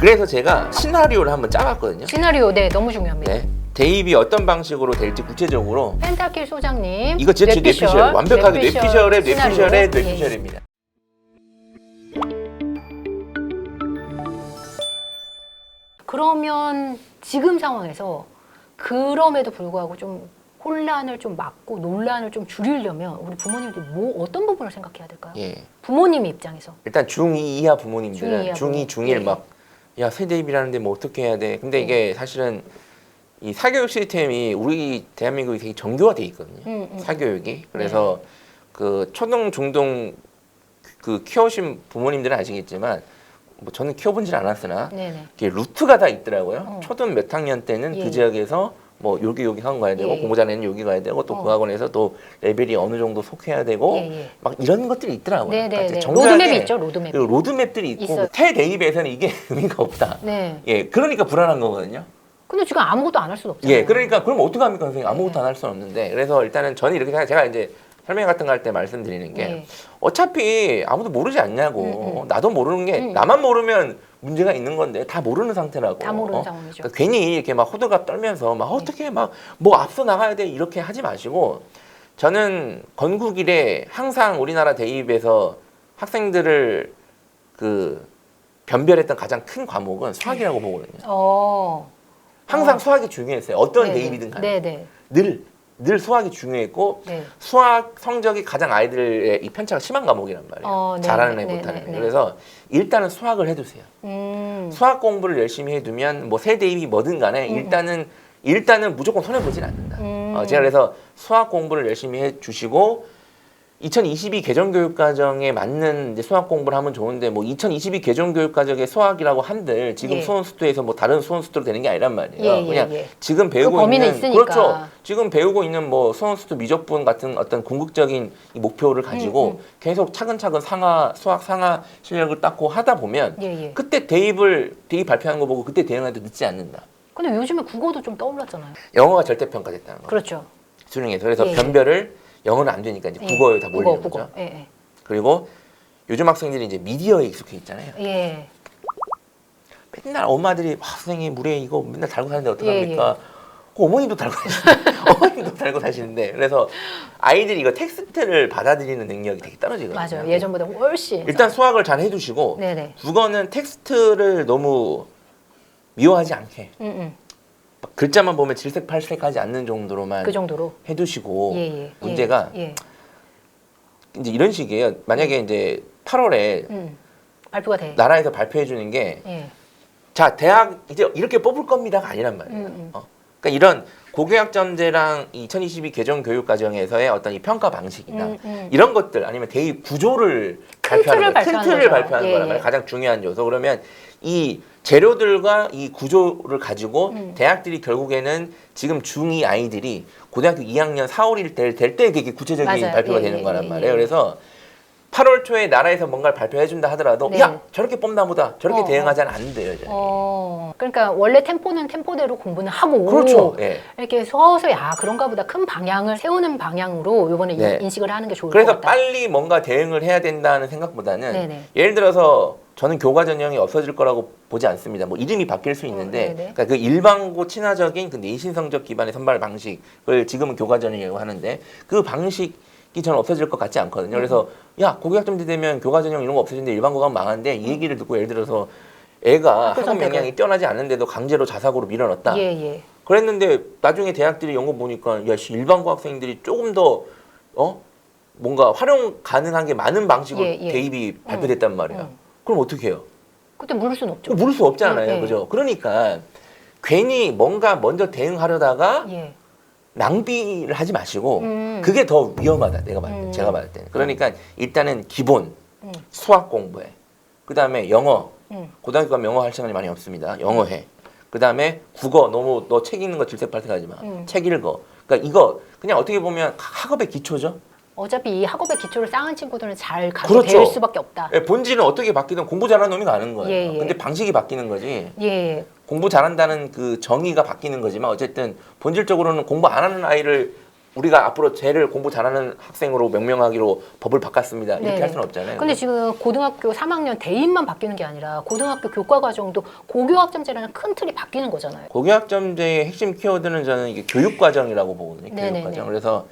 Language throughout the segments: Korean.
그래서 제가 시나리오를 한번 짜봤거든요. 시나리오 네 너무 중요합니다. 네. 대입이 어떤 방식으로 될지 구체적으로 펜타킬 소장님 이거 진짜 제 뇌피셜 완벽하게 뇌피셜의. 뇌피셜의 예, 예. 뇌피셜입니다. 그러면 지금 상황에서 그럼에도 불구하고 좀 혼란을 좀 막고 논란을 좀 줄이려면 우리 부모님들 뭐 어떤 부분을 생각해야 될까요? 예. 부모님 입장에서 일단 중2 이하 부모님들은 중2 중2, 이하 중1 예. 막, 야, 세대입이라는데 뭐 어떻게 해야 돼. 근데 예. 이게 사실은 이 사교육 시스템이 우리 대한민국이 되게 정교화돼 있거든요. 음, 음. 사교육이. 그래서 그 초등, 중등 그 키워오신 부모님들은 아시겠지만 뭐 저는 키워보질 않았으나 네네. 이게 루트가 다 있더라고요. 어. 초등 몇 학년 때는 예. 그 지역에서 뭐 여기 여기 학원 가야 되고 예, 예. 공부 잘하는 여기 가야 되고 또 그 어. 학원에서 또 레벨이 어느 정도 속해야 되고 예, 예. 막 이런 것들이 있더라고요. 네 네네. 그러니까 정교하게 로드맵이 있죠, 로드맵. 그 로드맵들이 있고 있어요. 태 대입에서는 이게 의미가 없다. 네. 예, 그러니까 불안한 거거든요. 근데 지금 아무것도 안 할 수는 없잖아요. 예, 그러니까 그럼 어떻게 합니까, 선생님? 아무것도 네. 안할 수는 없는데 그래서 일단은 저는 이렇게 생각, 제가 이제 설명 같은 거 할 때 말씀드리는 게 네. 어차피 아무도 모르지 않냐고 음, 음. 나도 모르는 게 음. 나만 모르면 문제가 있는 건데 다 모르는 상태라고 다 모르는 어? 상황이죠. 그러니까 괜히 이렇게 막 호들갑 떨면서 막 어떻게 막 뭐 앞서 나가야 돼 이렇게 하지 마시고 저는 건국 이래 항상 우리나라 대입에서 학생들을 그 변별했던 가장 큰 과목은 수학이라고 보거든요. 어. 항상 어. 수학이 중요했어요. 어떤 네네. 대입이든 간에 네네. 늘, 늘 수학이 중요했고 네. 수학 성적이 가장 아이들의 이 편차가 심한 과목이란 말이에요. 어, 네, 잘하는 애 네, 못하는 네, 애. 네. 그래서 일단은 수학을 해두세요. 음. 수학 공부를 열심히 해두면 뭐 세대입이 뭐든 간에 음, 일단은 일단은 무조건 손해 보진 않는다. 음. 어, 제가 그래서 수학 공부를 열심히 해주시고 2022 개정교육과정에 맞는 이제 수학 공부를 하면 좋은데 뭐 2022 개정교육과정의 수학이라고 한들 지금 예. 수원수도에서 뭐 다른 수원수도로 되는 게 아니란 말이에요. 예, 예, 그냥 예. 지금 배우고 범위는 있는 있으니까. 그렇죠. 지금 배우고 있는 뭐 수원수도 미적분 같은 어떤 궁극적인 이 목표를 가지고 음, 음. 계속 차근차근 상하 수학 상하 실력을 쌓고 하다 보면 예, 예. 그때 대입을 대입 발표하는 거 보고 그때 대응해도 늦지 않는다. 근데 요즘에 국어도 좀 떠올랐잖아요. 영어가 절대평가됐다는 거. 그렇죠. 수능에서 그래서 예, 예. 변별을 영어는 안 되니까 이제 예. 국어에 다 국어, 몰리는 국어. 거죠. 예, 예. 그리고 요즘 학생들이 이제 미디어에 익숙해 있잖아요. 예. 맨날 엄마들이 와, 선생님 물에 이거 맨날 달고 사는데 예, 어떡합니까? 그 어머님도 달고 사시는데 어머님도 달고 사시는데 그래서 아이들이 이거 텍스트를 받아들이는 능력이 되게 떨어지거든요. 맞아요. 예전보다 훨씬. 일단 수학을 잘 해두시고 네네. 국어는 텍스트를 너무 미워하지 않게 음, 음. 막 글자만 보면 질색팔색하지 않는 정도로만 그 정도로. 해두시고 예, 예. 문제가 예. 예. 이제 이런 식이에요. 만약에 이제 8월에 음. 발표가 돼. 나라에서 발표해 주는 게 예. 자 대학 이제 이렇게 뽑을 겁니다가 아니란 말이에요. 음, 음. 어. 그러니까 이런 고교학점제랑 2022 개정 교육 과정에서의 어떤 이 평가 방식이나 음, 음. 이런 것들 아니면 대입 구조를 큰 발표하는 거, 큰 발표하는 틀을 거죠. 발표하는 예, 거란 예. 가장 중요한 요소. 그러면 이 재료들과 이 구조를 가지고 음. 대학들이 결국에는 지금 중2 아이들이 고등학교 2학년 4, 5일 될때 되게 구체적인 맞아요. 발표가 예, 되는 예, 거란 예, 말이에요. 예. 그래서 8월 초에 나라에서 뭔가를 발표해 준다 하더라도 네. 야 저렇게 뽑나 보다 저렇게 어, 대응하자는 안 돼요. 저는. 어. 그러니까 원래 템포는 템포대로 공부는 하고. 그렇죠. 예. 이렇게 서서히 아 그런가 보다 큰 방향을 세우는 방향으로 이번에 네. 인식을 하는 게 좋을 것 그래서 같다. 빨리 뭔가 대응을 해야 된다는 생각보다는 네네. 예를 들어서 저는 교과 전형이 없어질 거라고 보지 않습니다. 뭐 이름이 바뀔 수 있는데 네네. 그러니까 그 일반고 친화적인 그 내신 성적 기반의 선발 방식을 지금은 교과 전형이라고 하는데 그 방식 이 저는 없어질 것 같지 않거든요. 그래서 음. 야 고교학점제 되면 교과 전형 이런 거 없어지는데 일반 고가 망한데 이 얘기를 듣고 예를 들어서 애가 학업 선택을. 역량이 뛰어나지 않는데도 강제로 자사고로 밀어넣었다. 예, 예. 그랬는데 나중에 대학들이 연구 보니까 야 씨, 일반 고 학생들이 조금 더 어? 뭔가 활용 가능한 게 많은 방식으로 예, 예. 대입이 발표됐단 말이야. 음. 그럼 어떻게 해요? 그때 물을 수는 없죠. 물을 수 없잖아요. 예, 예. 그죠? 그러니까 괜히 뭔가 먼저 대응하려다가 예. 낭비를 하지 마시고 음. 그게 더 위험하다. 내가 봤을 때. 음. 제가 봤을 때는. 그러니까 일단은 기본 음. 수학 공부해. 그 다음에 영어. 음. 고등학교 가면 영어 할 시간이 많이 없습니다. 영어 해. 그 다음에 국어 너무 너 책 읽는 거 질색팔색 하지 마. 음. 책 읽어. 그러니까 이거 그냥 어떻게 보면 학업의 기초죠. 어차피 이 학업의 기초를 쌓은 친구들은 잘 가게 그렇죠. 될 수밖에 없다. 예, 본질은 어떻게 바뀌든 공부 잘하는 놈이 가는 거예요. 예, 예. 근데 방식이 바뀌는 거지. 예, 예. 공부 잘한다는 그 정의가 바뀌는 거지만 어쨌든 본질적으로는 공부 안 하는 아이를 우리가 앞으로 쟤를 공부 잘하는 학생으로 명명하기로 법을 바꿨습니다. 이렇게 네네. 할 수는 없잖아요. 근데 지금 고등학교 3학년 대입만 바뀌는 게 아니라 고등학교 교과 과정도 고교학점제라는 큰 틀이 바뀌는 거잖아요. 고교학점제의 핵심 키워드는 저는 이게 교육 과정이라고 보거든요. 교육 과정. 그래서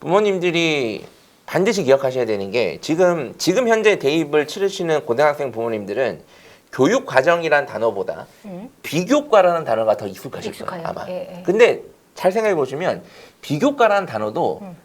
부모님들이 반드시 기억하셔야 되는 게 지금 지금 현재 대입을 치르시는 고등학생 부모님들은 교육 과정이란 단어보다 음. 비교과라는 단어가 더 익숙하실 익숙해요. 거예요. 아마. 예, 예. 근데 잘 생각해 보시면 비교과라는 단어도 음.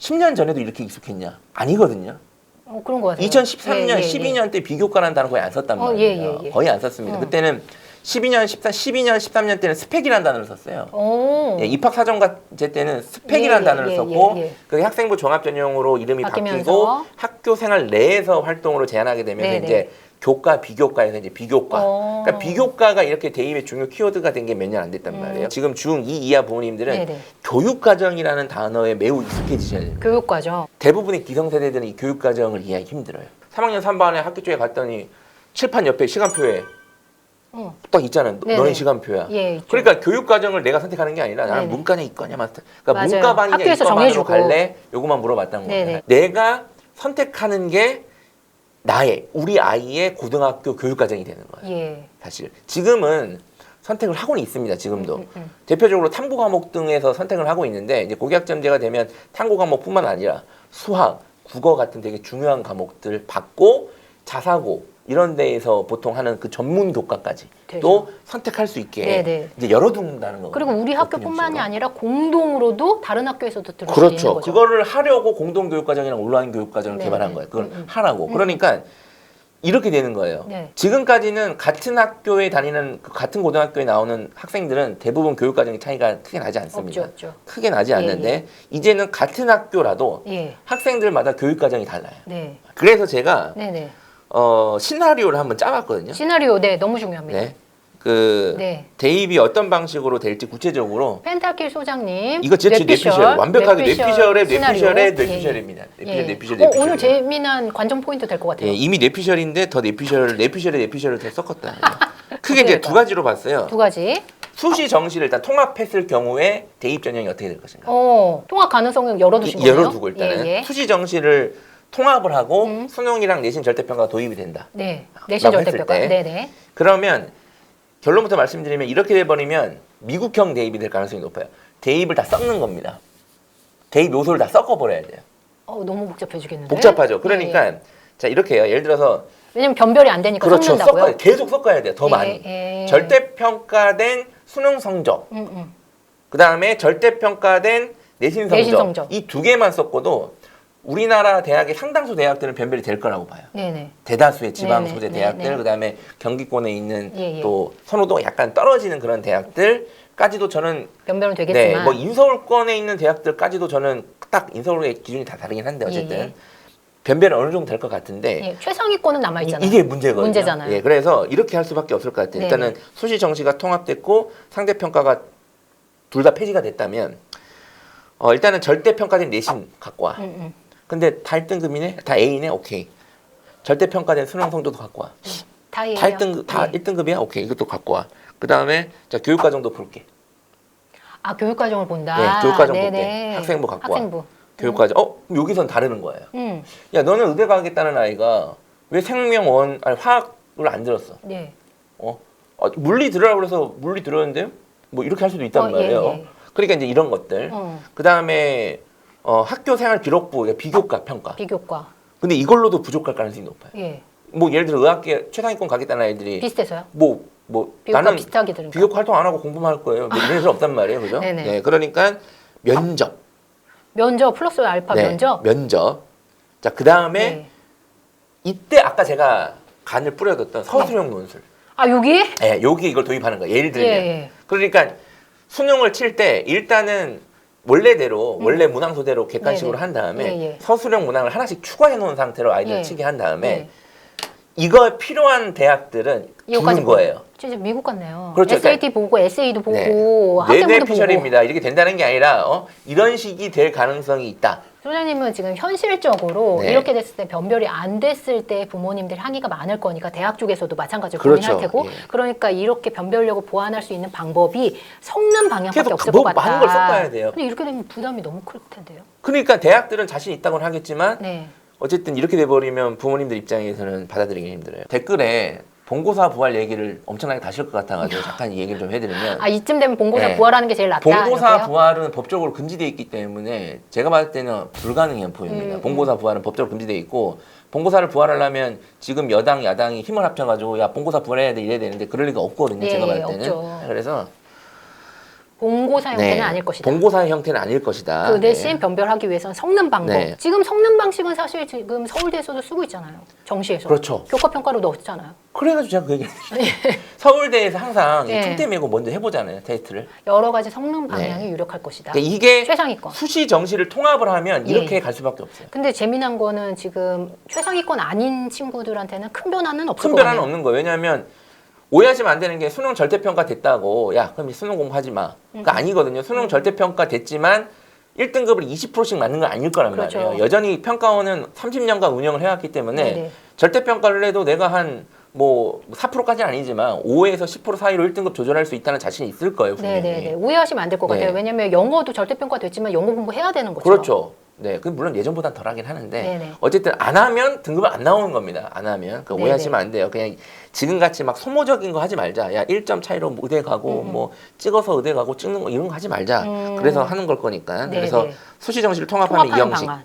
10년 전에도 이렇게 익숙했냐? 아니거든요. 어, 그런 거 같아요. 2013년, 예, 예, 예. 12년 때 비교과라는 단어 거의 안 썼단 어, 말이에요. 예, 예, 예. 거의 안 썼습니다. 어. 그때는 12년, 14, 12년, 13년 때는 스펙이라는 단어를 썼어요. 오. 예, 입학 사정과제 때는 스펙이라는 예, 단어를 예, 썼고 예, 예. 그게 학생부 종합 전형으로 이름이 바뀌면서. 바뀌고 학교 생활 내에서 활동으로 제한하게 되면서 네, 네. 이제 교과 비교과에서 이제 비교과. 어. 그러니까 비교과가 이렇게 대입의 중요 키워드가 된 게 몇 년 안 됐단 음. 말이에요. 지금 중2 이하 부모님들은 네네. 교육 과정이라는 단어에 매우 익숙해지셔야 돼요. 교육 과정. 대부분의 기성세대들은 이 교육 과정을 이해하기 힘들어요. 3학년 3반에 학기 초에 갔더니 칠판 옆에 시간표에 어. 딱 있잖아요. 네네. 너네 시간표야. 예. 있죠. 그러니까 교육 과정을 내가 선택하는 게 아니라 나는 네네. 문과냐 이과냐 마스터. 그러니까 맞아요. 문과반이냐 학교에서 이과반으로 정해주고. 갈래? 요거만 물어봤던 거예요. 내가 선택하는 게 나의 우리 아이의 고등학교 교육 과정이 되는 거예요. 예. 사실 지금은 선택을 하고는 있습니다. 지금도 음, 음. 대표적으로 탐구 과목 등에서 선택을 하고 있는데 이제 고교학점제가 되면 탐구 과목뿐만 아니라 수학, 국어 같은 되게 중요한 과목들 받고 자사고 이런 데에서 보통 하는 그 전문 교과까지 되죠. 또 선택할 수 있게 네네. 이제 열어둔다는 거예요. 그리고 우리 학교뿐만이 아니라 공동으로도 다른 학교에서도 들을 수 있는 그렇죠. 거죠. 그거를 하려고 공동 교육 과정이랑 온라인 교육 과정을 네, 개발한 네. 거예요. 그걸 음, 음. 하라고. 음. 그러니까 이렇게 되는 거예요. 네. 지금까지는 같은 학교에 다니는 그 같은 고등학교에 나오는 학생들은 대부분 교육 과정의 차이가 크게 나지 않습니다. 없죠, 없죠. 크게 나지 예, 않는데 이제는 같은 학교라도 예. 학생들마다 교육 과정이 달라요. 네. 그래서 제가 네 네. 어, 시나리오를 한번 짜봤거든요. 시나리오 네 너무 중요합니다. 네. 그 네. 대입이 어떤 방식으로 될지 구체적으로 펜타킬 소장님. 이거 진짜 뇌피셜 완벽하게 뇌피셜의. 뇌피셜의 예, 뇌피셜입니다. 예. 뇌피셜 예. 뇌피셜 어, 뇌피셜. 오늘 재미난 관전 포인트 될 것 같아요. 예, 이미 뇌피셜인데 더 뇌피셜 뇌피셜의 뇌피셜을 더 섞었다. 크게 이제 두 가지로 봤어요. 두 가지. 수시 정시를 일단 통합했을 경우에 대입 전형이 어떻게 될 것인가. 어, 통합 가능성을 열어두신 거예요. 열어두고 일단은 예, 예. 수시 정시를 통합을 하고 음. 수능이랑 내신 절대평가가 도입이 된다. 네. 내신 절대평가. 때. 네네. 그러면 결론부터 말씀드리면 이렇게 돼버리면 미국형 대입이 될 가능성이 높아요. 대입을 다 섞는 겁니다. 대입 요소를 다 섞어버려야 돼요. 어, 너무 복잡해지겠는데. 복잡하죠. 예, 그러니까 예. 자 이렇게 해요. 예를 들어서 왜냐면 변별이 안 되니까 그렇죠. 섞는다고요. 섞어야 계속 섞어야 돼요. 더 예, 많이. 예. 절대평가된 수능 성적, 음, 음. 그 다음에 절대평가된 내신 성적, 내신 성적. 이 두 개만 섞어도 우리나라 대학의 상당수 대학들은 변별이 될 거라고 봐요. 네네. 대다수의 지방 네네, 소재 네네. 대학들, 그다음에 경기권에 있는 예, 예. 또 선호도가 약간 떨어지는 그런 대학들까지도 저는 변별은 네, 되겠지만. 뭐 인서울권에 있는 대학들까지도 저는 딱 인서울의 기준이 다 다르긴 한데 어쨌든 예, 예. 변별은 어느 정도 될 것 같은데 예, 최상위권은 남아 있잖아요. 이- 이게 문제거든요. 문제잖아요. 예, 그래서 이렇게 할 수밖에 없을 것 같아요. 네. 일단은 수시 정시가 통합됐고 상대 평가가 둘 다 폐지가 됐다면 어, 일단은 절대 평가된 내신 갖고 와. 음, 음. 근데 다 1등급이네, 다 A네, 오케이. 절대 평가된 수능 성적도 갖고 와. 다다 A예요? 1등 다 네. 1등급이야, 오케이. 이것도 갖고 와. 그 다음에 자 교육 과정도 볼게. 아 교육 과정을 본다. 네, 교육 과정 네네. 볼게. 학생부 갖고 와. 학생부. 교육 과정. 어, 여기선 다르는 거예요. 음. 야, 너는 의대 가겠다는 아이가 왜 생명원 아니 화학을 안 들었어? 네. 어? 어, 물리 들으라고 그래서 물리 들었는데 뭐 이렇게 할 수도 있단 어, 예, 말이에요. 예. 그러니까 이제 이런 것들. 어, 그 다음에 어, 학교 생활 기록부 비교과 평가. 비교과. 근데 이걸로도 부족할 가능성이 높아요. 예. 뭐 예를 들어 의학계 최상위권 가겠다는 아이들이 비슷해서요. 뭐 뭐 비교과 나는 비슷하게 들으니까. 비교과 활동 안 하고 공부만 할 거예요. 뭐 이런 애들 없단 말이에요, 그죠? 네네. 네, 그러니까 면접. 면접 플러스 알파 네, 면접. 면접. 자, 그 다음에 네. 이때 아까 제가 간을 뿌려뒀던 서술형 논술. 아 여기? 예, 여기 이걸 도입하는 거예요. 예를 예, 들면. 예. 그러니까 수능을 칠 때 일단은 원래대로 원래 문항 소대로 객관식으로 음. 네네. 한 다음에 예, 예. 서술형 문항을 하나씩 추가해 놓은 상태로 아이들 예. 을 치게 한 다음에 네. 이거 필요한 대학들은 주는 거예요. 진짜 미국 같네요. 그렇죠. SAT 보고 SA도 보고 네. 학생부도 보고. 뇌뇌피셜입니다. 이렇게 된다는 게 아니라 어? 이런 식이 될 가능성이 있다. 소장님은 지금 현실적으로 네. 이렇게 됐을 때 변별이 안 됐을 때 부모님들 항의가 많을 거니까 대학 쪽에서도 마찬가지로 그렇죠. 고민할 테고 예. 그러니까 이렇게 변별력을 보완할 수 있는 방법이 섞는 방향밖에 계속 없을 뭐것 같다. 많은 걸 섞어야 돼요. 근데 이렇게 되면 부담이 너무 클 텐데요. 그러니까 대학들은 자신 있다고는 하겠지만 네. 어쨌든 이렇게 돼버리면 부모님들 입장에서는 받아들이기 힘들어요. 댓글에 본고사 부활 얘기를 엄청나게 다실 것 같아가지고 잠깐 이 얘기를 좀 해드리면 아 이쯤 되면 본고사 네. 부활하는 게 제일 낫다. 본고사 이렇게요? 부활은 법적으로 금지돼 있기 때문에 제가 봤을 때는 불가능해 보입니다. 음, 본고사 부활은 법적으로 금지돼 있고 본고사를 부활하려면 지금 여당 야당이 힘을 합쳐가지고 야 본고사 부활해야 돼 이래야 되는데 그럴 리가 없거든요. 예, 제가 봤을 예, 때는 없죠. 그래서 본고사 형태는 네, 아닐 것이다. 본고사의 형태는 아닐 것이다. 그 대신 네. 변별하기 위해서는 섞는 방법. 네. 지금 섞는 방식은 사실 지금 서울대에서도 쓰고 있잖아요. 정시에서. 그렇죠. 교과 평가로 넣었잖아요. 그래가지고 제가 그 얘기 서울대에서 항상 이 네. 틈태 메고 먼저 해보잖아요 테스트를. 여러 가지 섞는 방향이 유력할 것이다. 그러니까 이게 최상위권. 수시 정시를 통합을 하면 예. 이렇게 갈 수밖에 없어요. 근데 재미난 거는 지금 최상위권 아닌 친구들한테는 큰 변화는 없을 큰 것 변화는 같아요. 없는 거예요. 왜냐하면 오해하시면 안 되는 게 수능 절대평가 됐다고 야 그럼 이 수능 공부하지 마. 음. 그거 아니거든요. 수능 절대평가 됐지만 1등급을 20%씩 맞는 건 아닐 거란 그렇죠. 말이에요. 여전히 평가원은 30년간 운영을 해왔기 때문에 네네. 절대평가를 해도 내가 한 뭐 4%까지는 아니지만 5에서 10% 사이로 1등급 조절할 수 있다는 자신이 있을 거예요. 분명히. 네네네. 오해하시면 안 될 것 네. 같아요. 왜냐하면 영어도 절대평가 됐지만 영어 공부해야 되는 거죠. 그렇죠. 네, 그 물론 예전보다 덜하긴 하는데 네네. 어쨌든 안 하면 등급은 안 나오는 겁니다. 안 하면 그 네네. 오해하시면 안 돼요. 그냥 지금 같이 막 소모적인 거 하지 말자. 야 1점 차이로 뭐 의대 가고 뭐 찍어서 의대 가고 찍는 거 이런 거 하지 말자. 음. 그래서 하는 걸 거니까. 네네. 그래서 수시 정시를 통합하는 이 통합하는 형식. 방안.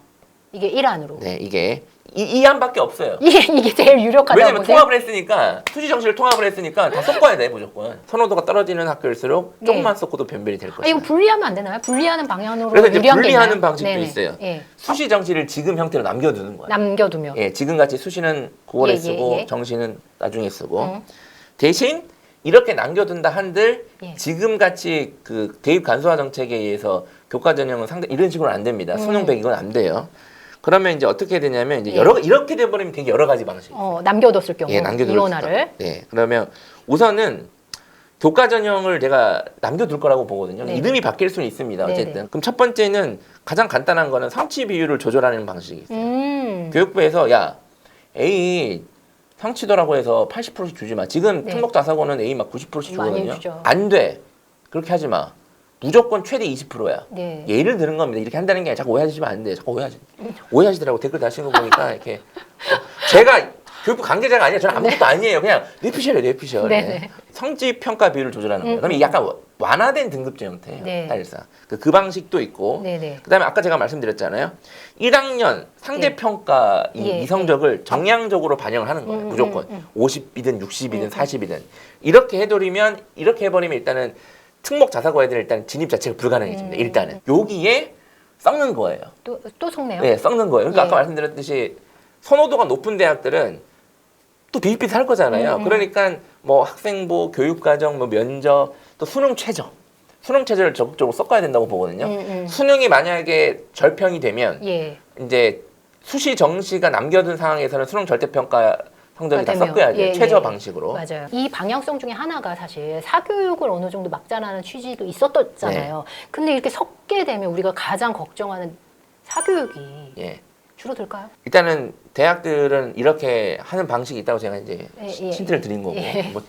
이게 1안으로. 네, 이게 이, 이 안밖에 없어요. 이게 이게 제일 유력하다고 왜냐면 보세요. 통합을 했으니까 수시 정시를 통합을 했으니까 다 섞어야 돼 무조건. 선호도가 떨어지는 학교일수록 조금만 섞어도 변별이 될 아, 것이다. 이거 분리하면 안 되나요? 분리하는 방향으로 그래서 이제 유리한 게 분리하는 있나요? 방식도 네네. 있어요. 예. 수시 정시를 지금 형태로 남겨두는 거예요. 남겨두면. 예, 지금 같이 수시는 9월에 예, 예, 쓰고 예. 정시는 나중에 쓰고 음. 대신 이렇게 남겨둔다 한들 예. 지금 같이 그 대입 간소화 정책에 의해서 교과 전형은 상대 이런 식으로 안 됩니다. 음. 수능 100 이건 안 돼요. 그러면 이제 어떻게 되냐면 이제 예. 여러 이렇게 돼 버리면 되게 여러 가지 방식. 어, 남겨뒀을 경우 예, 남겨둘 이원화를. 수가. 네. 그러면 우선은 교과 전형을 제가 남겨둘 거라고 보거든요. 네. 이름이 바뀔 수는 있습니다. 네, 어쨌든. 네. 그럼 첫 번째는 가장 간단한 거는 성취 비율을 조절하는 방식이 있어요. 음. 교육부에서 야 A 성취도라고 해서 80%씩 주지 마. 지금 네. 특목 자사고는 A 막 90%씩 많이 주거든요. 주죠. 안 돼. 그렇게 하지 마. 무조건 최대 20%야. 네. 예를 드는 겁니다. 이렇게 한다는 게 아니라 자꾸 오해하시면 안 돼요. 자꾸 오해하시. 오해하시더라고 댓글 다시는 거 보니까 이렇게 어, 제가 교육부 관계자가 아니에요. 저는 아무것도 아니에요. 그냥 뇌피셜이에요, 뇌피셜. 네, 네. 성취 평가 비율을 조절하는 거예요. 음, 그러면 음. 이 약간 완화된 등급제 형태예요. 네. 사실상 그, 그 방식도 있고. 네 네. 그다음에 아까 제가 말씀드렸잖아요. 1학년 상대 예. 평가 이, 예, 이 성적을 정량적으로 반영을 하는 거예요. 음, 무조건 음, 음. 50이든 60이든 음, 음. 40이든 이렇게 해버리면 이렇게 해버리면 일단은 특목 자사고 애들은 일단 진입 자체가 불가능해집니다. 음. 일단은 여기에 썩는 거예요. 또, 또 속네요. 네, 썩는 거예요. 그러니까 예. 아까 말씀드렸듯이 선호도가 높은 대학들은 또 비슷비슷할 거잖아요. 음, 음. 그러니까 뭐 학생부, 교육과정, 뭐 면접, 또 수능 최저, 수능 최저를 적극적으로 섞어야 된다고 보거든요. 음, 음. 수능이 만약에 절평이 되면 예. 이제 수시 정시가 남겨둔 상황에서는 수능 절대평가 성적이 다 되면, 섞여야 돼요. 예, 최저 예. 방식으로. 맞아요. 이 방향성 중에 하나가 사실 사교육을 어느 정도 막자라는 취지도 있었잖아요. 네. 근데 이렇게 섞게 되면 우리가 가장 걱정하는 사교육이 예. 줄어들까요? 일단은 대학들은 이렇게 하는 방식이 있다고 제가 이제 예, 시- 예, 힌트를 드린 거고 예. 뭐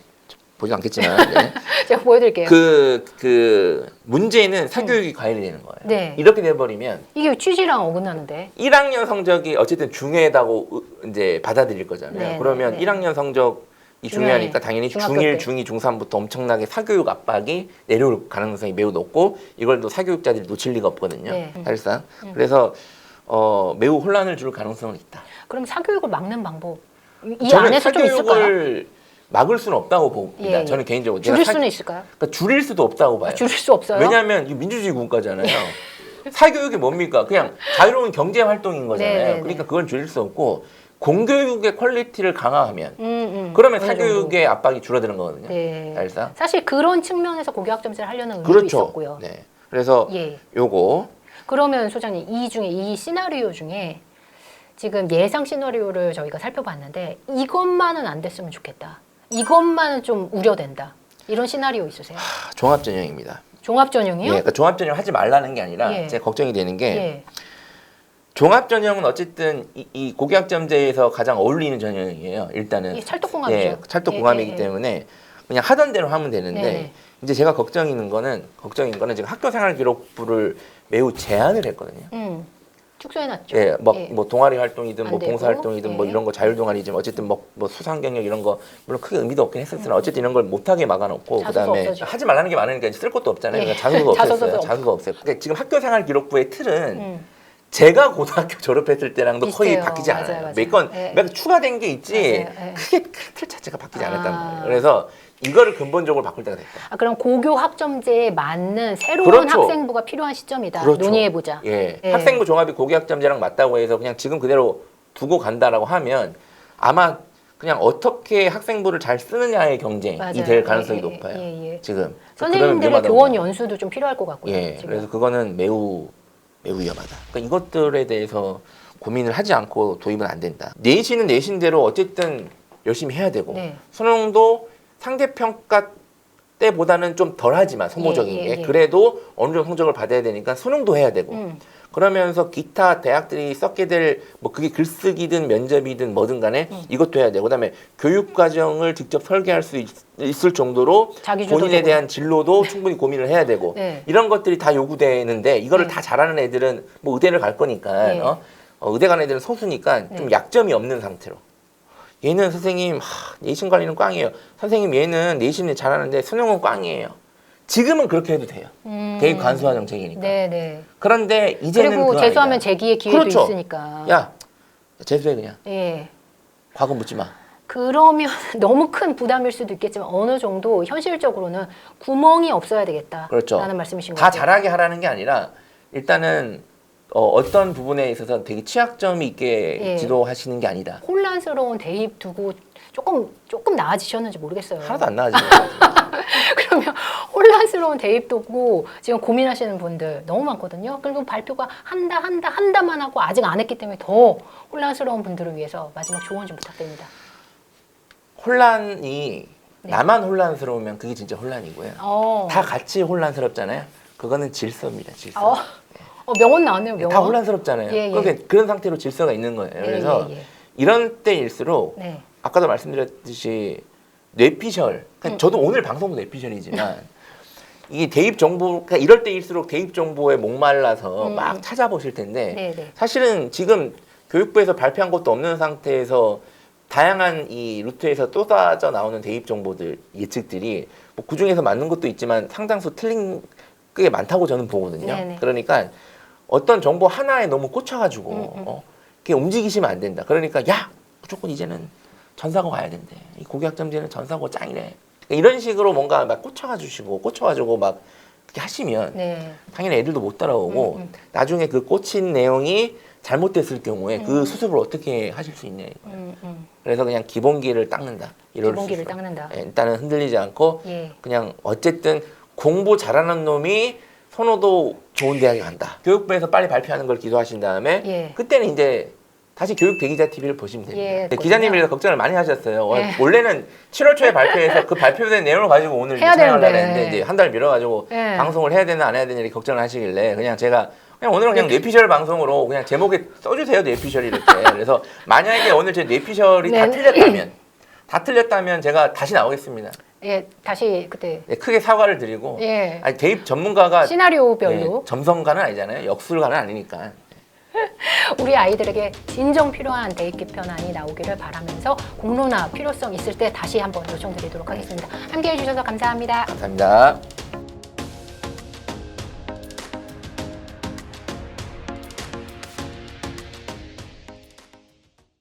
보지 않겠지만 네. 제가 보여드릴게요. 그, 그 문제는 사교육이 과열이 되는 거예요. 네. 이렇게 돼버리면 이게 취지랑 어긋나는데. 1학년 성적이 어쨌든 중요하다고 으- 이제 받아들일 거잖아요. 네, 그러면 네, 네. 1학년 성적이. 중요하니까 당연히 중학교 중1, 때. 중2, 중3부터 엄청나게 사교육 압박이 내려올 가능성이 매우 높고 이걸 또 사교육자들이 놓칠 리가 없거든요. 네. 음. 사실상. 그래서 어, 매우 혼란을 줄 가능성은 있다. 그럼 사교육을 막는 방법 이- 이 저는 안에서 좀 있을까요? 막을 수는 없다고 봅니다. 예, 예. 저는 개인적으로 줄일 사- 수는 있을까요? 그러니까 줄일 수도 없다고 봐요. 줄일 수 없어요. 왜냐하면 민주주의 국가잖아요. 사교육이 뭡니까? 그냥 자유로운 경제 활동인 거잖아요. 네, 네, 네. 그러니까 그건 줄일 수 없고 공교육의 퀄리티를 강화하면 음, 음. 그러면 어느. 사교육의 압박이 줄어드는 거거든요. 네. 사실상. 사실 그런 측면에서 고교학 점수를 하려는 의미도 그렇죠. 있었고요. 네. 그래서 예. 요거 그러면 소장님 이 중에 이 시나리오 중에 지금 예상 시나리오를 저희가 살펴봤는데 이것만은 안 됐으면 좋겠다. 이것만은 좀 우려된다. 이런 시나리오 있으세요? 하, 종합 전형입니다. 종합 예, 전형이요? 그러니까 종합 전형 하지 말라는 게 아니라 예. 제 걱정이 되는 게 예. 종합 전형은 어쨌든 이, 이 고교학점제에서 가장 어울리는 전형이에요. 일단은 이 찰떡궁합이죠. 예, 찰떡 예, 궁합이기 예, 예. 때문에 그냥 하던 대로 하면 되는데 네. 이제 제가 걱정이는 거는 걱정인 거는 지금 학교생활 기록부를 매우 제한을 했거든요. 음, 축소해놨죠. 예, 막 예. 뭐 동아리 활동이든 안뭐 되고, 봉사 활동이든 뭐 예. 이런 거 자율 동아리지만 어쨌든 뭐, 뭐 수상 경력 이런 거 물론 크게 의미도 없긴 했었으나 어쨌든 이런 걸 못하게 막아놓고 음. 자소서 그다음에 없어지고. 하지 말라는 게 많으니까 쓸 것도 없잖아요. 예. 그러니까 자소가 자소서도 없었어요. 없- 자소가 없어요. 그러니까 지금 학교생활 기록부의 틀은 음. 제가 고등학교 졸업했을 때랑도 거의 비슷해요. 바뀌지 맞아요, 않아요. 맞아요. 몇 건, 예. 몇 추가된 게 있지, 맞아요, 예. 크게 그틀 자체가 바뀌지 않았단 아. 말이에요. 그래서 이거를 근본적으로 바꿀 때가 됐다. 아, 그럼 고교 학점제에 맞는 새로운 그렇죠. 학생부가 필요한 시점이다. 그렇죠. 논의해보자. 예. 예. 학생부 종합이 고교 학점제랑 맞다고 해서 그냥 지금 그대로 두고 간다라고 하면 아마 그냥 어떻게 학생부를 잘 쓰느냐의 경쟁이 맞아요. 될 가능성이 예, 예, 높아요. 예, 예. 지금. 그러면 선생님들의 교원. 연수도 좀 필요할 것 같고요. 예. 지금. 그래서 그거는 매우 매우 위험하다. 그러니까 이것들에 대해서 고민을 하지 않고 도입은 안 된다. 내신은 내신대로 어쨌든 열심히 해야 되고 네. 수능도 상대 평가 때보다는 좀 덜하지만 소모적인 예, 예, 게 예. 그래도 어느 정도 성적을 받아야 되니까 수능도 해야 되고 음. 그러면서 기타 대학들이 썼게 될 뭐 그게 글쓰기든 면접이든 뭐든 간에 음. 이것도 해야 되고 그다음에 교육 과정을 직접 설계할 수 있, 을 정도로. 본인에 대한 진로도 충분히 고민을 해야 되고 네. 이런 것들이 다 요구되는데 이거를 네. 다 잘하는 애들은 뭐 의대를 갈 거니까 네. 어? 어, 의대 간 애들은 소수니까 좀 네. 약점이 없는 상태로 얘는 선생님 하, 내신 관리는 꽝이에요 선생님 얘는 내신을 잘하는데 수능은 꽝이에요 지금은 그렇게 해도 돼요 음. 대입 간소화 정책이니까 네, 네. 그런데 이제는 그리고 재수하면 아니다. 재기의 기회도 그렇죠. 있으니까. 야 재수해 그냥 예. 과거 묻지 마 그러면 너무 큰 부담일 수도 있겠지만 어느 정도 현실적으로는 구멍이 없어야 되겠다. 그렇죠. 라는 말씀이신 다 거죠. 잘하게 하라는 게 아니라 일단은 어, 떤 부분에 있어서 되게 취약점이 있게 예. 지도하시는 게 아니다 혼란스러운 대입 두고 조금 조금 나아지셨는지 모르겠어요. 하나도 안 나아지는 그러면 혼란스러운 대입 두고 지금 고민하시는 분들 너무 많거든요. 그리고 발표가 한다 한다 한다만 하고 아직 안 했기 때문에 더 혼란스러운 분들을 위해서 마지막 조언 좀 부탁드립니다. 혼란이 네. 나만 혼란스러우면 그게 진짜 혼란이고요. 어. 다 같이 혼란스럽잖아요. 그거는 질서입니다. 질서. 어. 어, 명언 나왔네요. 명언. 다 혼란스럽잖아요. 예, 예. 그러니까 그런 상태로 질서가 있는 거예요. 예, 그래서 예, 예. 이런 때일수록 네. 아까도 말씀드렸듯이 뇌피셜. 그러니까 음. 저도 오늘 방송도 뇌피셜이지만 이게 대입 정보, 그러니까 이럴 때일수록 대입 정보에 목말라서 음, 막 음. 찾아보실 텐데 네, 네. 사실은 지금 교육부에서 발표한 것도 없는 상태에서 다양한 이 루트에서 쏟아져 나오는 대입 정보들 예측들이 뭐 그중에서 맞는 것도 있지만 상당수 틀린 게 많다고 저는 보거든요. 네네. 그러니까 어떤 정보 하나에 너무 꽂혀가지고 음, 음. 어, 이렇게 움직이시면 안 된다. 그러니까 야 무조건 이제는 전사고 가야 된대. 이 고교학점제는 전사고 짱이래. 그러니까 이런 식으로 뭔가 막 꽂혀가주시고 꽂혀가지고 막 그렇게 하시면 네. 당연히 애들도 못 따라오고 음, 음. 나중에 그 꽂힌 내용이 잘못됐을 경우에 그 음. 수습을 어떻게 하실 수 있냐 이거예요. 음, 음. 그래서 그냥 기본기를 닦는다. 이럴 기본기를 수. 닦는다. 예, 일단은 흔들리지 않고 예. 그냥 어쨌든 공부 잘하는 놈이 선호도 좋은 대학에 간다. 교육부에서 빨리 발표하는 걸 기도하신 다음에 예. 그때는 이제 다시 교육 대기자 TV를 보시면 됩니다. 예, 근데 그렇군요. 기자님이 그래서 걱정을 많이 하셨어요. 예. 원래는 7월 초에 발표해서 그 발표된 내용을 가지고 오늘 해야 촬영을. 했는데 이제 한 달 미뤄가지고 예. 방송을 해야 되나 안 해야 되나 걱정을 하시길래 그냥 제가 그냥 오늘은 그냥 뇌피셜 방송으로 그냥 제목에 써주세요 뇌피셜 이렇게 그래서 만약에 오늘 제 뇌피셜이 다 네. 틀렸다면 다 틀렸다면 제가 다시 나오겠습니다. 예. 다시 그때 네, 크게 사과를 드리고 예. 아니 대입 전문가가 시나리오별로 네, 점성가는 아니잖아요. 역술가는 아니니까. 우리 아이들에게 진정 필요한 대입 개편안이 나오기를 바라면서 공론화 필요성 있을 때 다시 한번 요청드리도록 하겠습니다. 함께해 주셔서 감사합니다. 감사합니다.